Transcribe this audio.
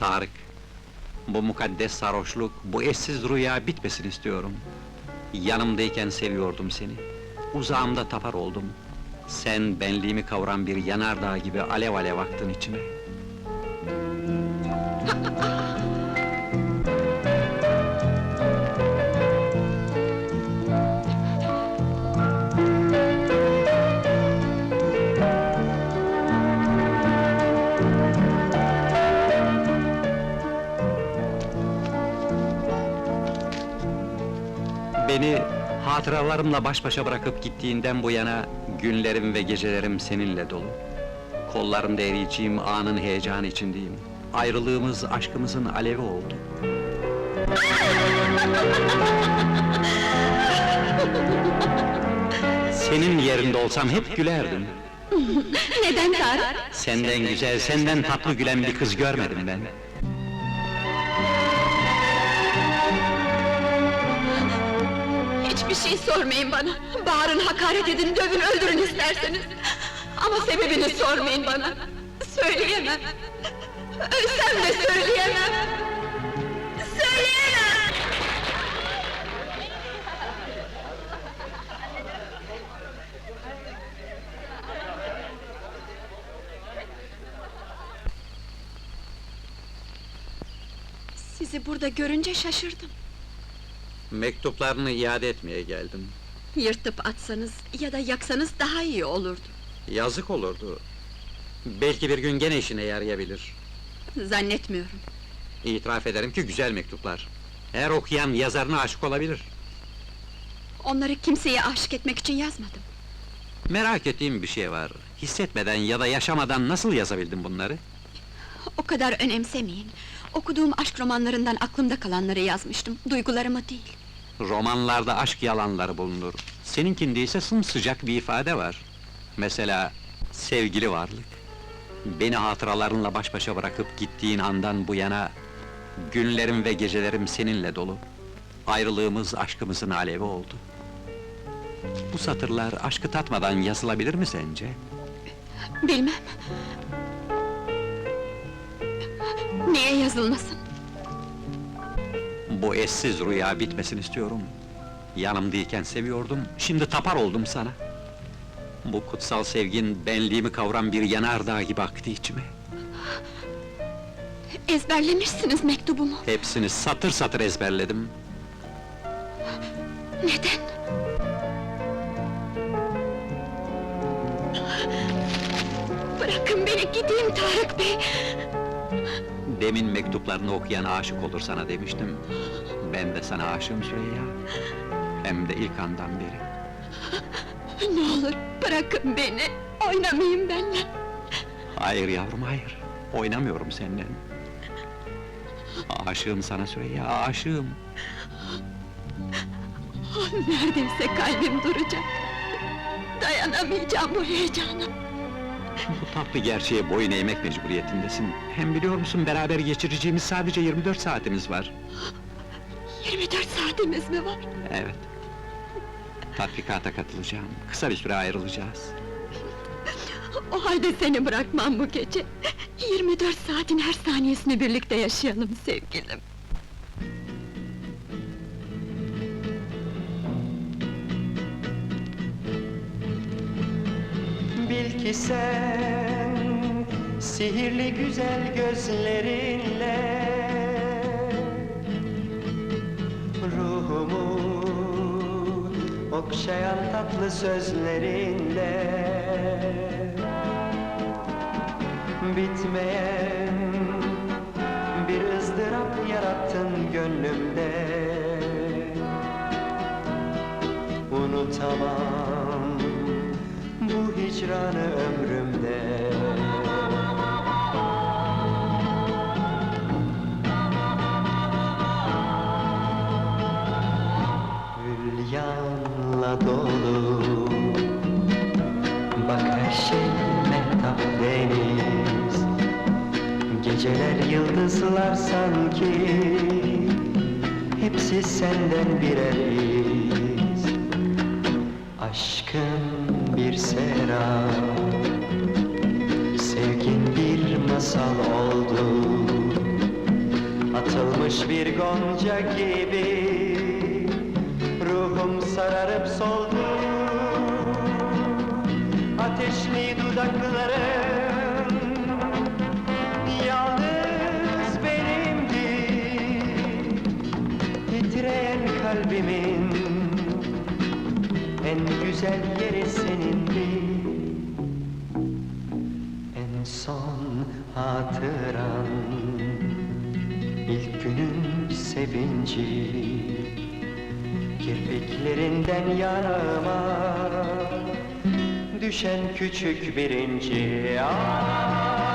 Tarık, bu mukaddes sarhoşluk, bu eşsiz rüya bitmesin istiyorum. Yanımdayken seviyordum seni. Uzağımda tapar oldum. Sen benliğimi kavuran bir yanardağ gibi alev alev aktın içime. Beni hatıralarımla baş başa bırakıp gittiğinden bu yana günlerim ve gecelerim seninle dolu. Kollarımda eriyeceğim anın heyecanı içindeyim. Ayrılığımız aşkımızın alevi oldu. Senin yerinde olsam hep gülerdim. Neden Tarık? Senden güzel, senden tatlı gülen bir kız görmedim ben. Şey sormayın bana. Bağırın, hakaret edin, dövün, öldürün isterseniz. Ama sebebini sormayın bana. Söyleyemem. Ölsem de söyleyemem. Söyleyemem! Sizi burada görünce şaşırdım. Mektuplarını iade etmeye geldim. Yırtıp atsanız ya da yaksanız daha iyi olurdu. Yazık olurdu. Belki bir gün gene işine yarayabilir. Zannetmiyorum. İtiraf ederim ki güzel mektuplar. Her okuyan yazarına aşık olabilir. Onları kimseye aşık etmek için yazmadım. Merak ettiğim bir şey var. Hissetmeden ya da yaşamadan nasıl yazabildin bunları? O kadar önemsemeyin. Okuduğum aşk romanlarından aklımda kalanları yazmıştım, duygularımı değil. Romanlarda aşk yalanları bulunur. Seninkinde ise sımsıcak bir ifade var. Mesela, sevgili varlık. Beni hatıralarınla baş başa bırakıp gittiğin andan bu yana... ...günlerim ve gecelerim seninle dolu. Ayrılığımız aşkımızın alevi oldu. Bu satırlar aşkı tatmadan yazılabilir mi sence? Bilmem. Niye yazılmasın? Bu eşsiz rüya bitmesin istiyorum. Yanımdayken seviyordum, şimdi tapar oldum sana. Bu kutsal sevgin benliğimi kavuran bir yanardağ gibi aktı içime. Ezberlemişsiniz mektubumu. Hepsini satır satır ezberledim. Neden? Bırakın beni gideyim Tarık Bey. Demin mektuplarını okuyan aşık olur sana demiştim. Ben de sana aşığım Süreyya. Hem de ilk andan beri. Ne olur bırakın beni. Oynamayın benimle. Hayır yavrum hayır. Oynamıyorum seninle. Aşığım sana Süreyya, aşığım. Neredeyse kalbim duracak. Dayanamayacağım bu heyecana. Bu tatlı gerçeğe boyun eğmek mecburiyetindesin. Hem biliyor musun beraber geçireceğimiz sadece 24 saatimiz var. 24 saatimiz mi var? Evet. Tatbikata katılacağım. Kısa bir süre ayrılacağız. O halde seni bırakmam bu gece. 24 saatin her saniyesini birlikte yaşayalım sevgilim. Ki sen sihirli güzel gözlerinle Ruhumu okşayan tatlı sözlerinle Bitmeyen bir ızdırap yarattın gönlümde. Unutamam hicranı ömrümde. Hülyanla dolu Bak her şey mehtap deniz. Geceler yıldızlar sanki Hepsi senden birer iz. Aşkın bir serap. Sevgin bir masal oldu. Atılmış bir gonca gibi Ruhum sararıp soldu. Ateşli dudakların Yalnız benimdi Titreyen kalbimin En güzel yeri senindi. En son hatıran İlk günün sevinci. Kirpiklerinden yanıma Düşen küçük birinci. Ah